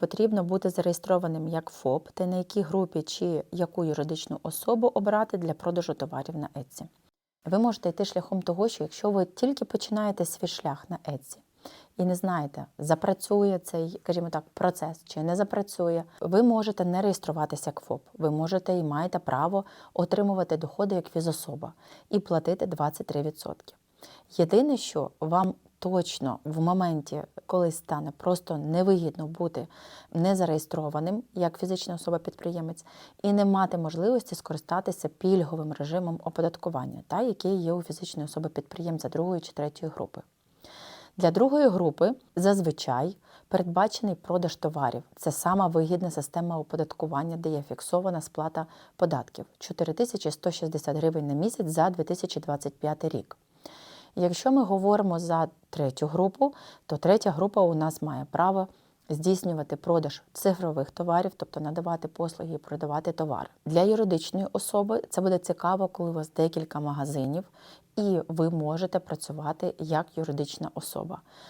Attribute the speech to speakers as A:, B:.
A: Потрібно бути зареєстрованим як ФОП та на якій групі чи яку юридичну особу обрати для продажу товарів на Etsy. Ви можете йти шляхом того, що якщо ви тільки починаєте свій шлях на Etsy і не знаєте, запрацює цей, скажімо так, процес чи не запрацює, ви можете не реєструватися як ФОП. Ви можете і маєте право отримувати доходи як фізособа і платити 23%. Єдине, що вам точно в моменті, коли стане просто невигідно бути незареєстрованим як фізична особа-підприємець, і не мати можливості скористатися пільговим режимом оподаткування, та, який є у фізичної особи-підприємця другої чи третьої групи. Для другої групи зазвичай передбачений продаж товарів. Це сама вигідна система оподаткування, де є фіксована сплата податків 4160 гривень на місяць за 2025 рік. Якщо ми говоримо за третю групу, то третя група у нас має право здійснювати продаж цифрових товарів, тобто надавати послуги і продавати товар. Для юридичної особи це буде цікаво, коли у вас декілька магазинів, і ви можете працювати як юридична особа.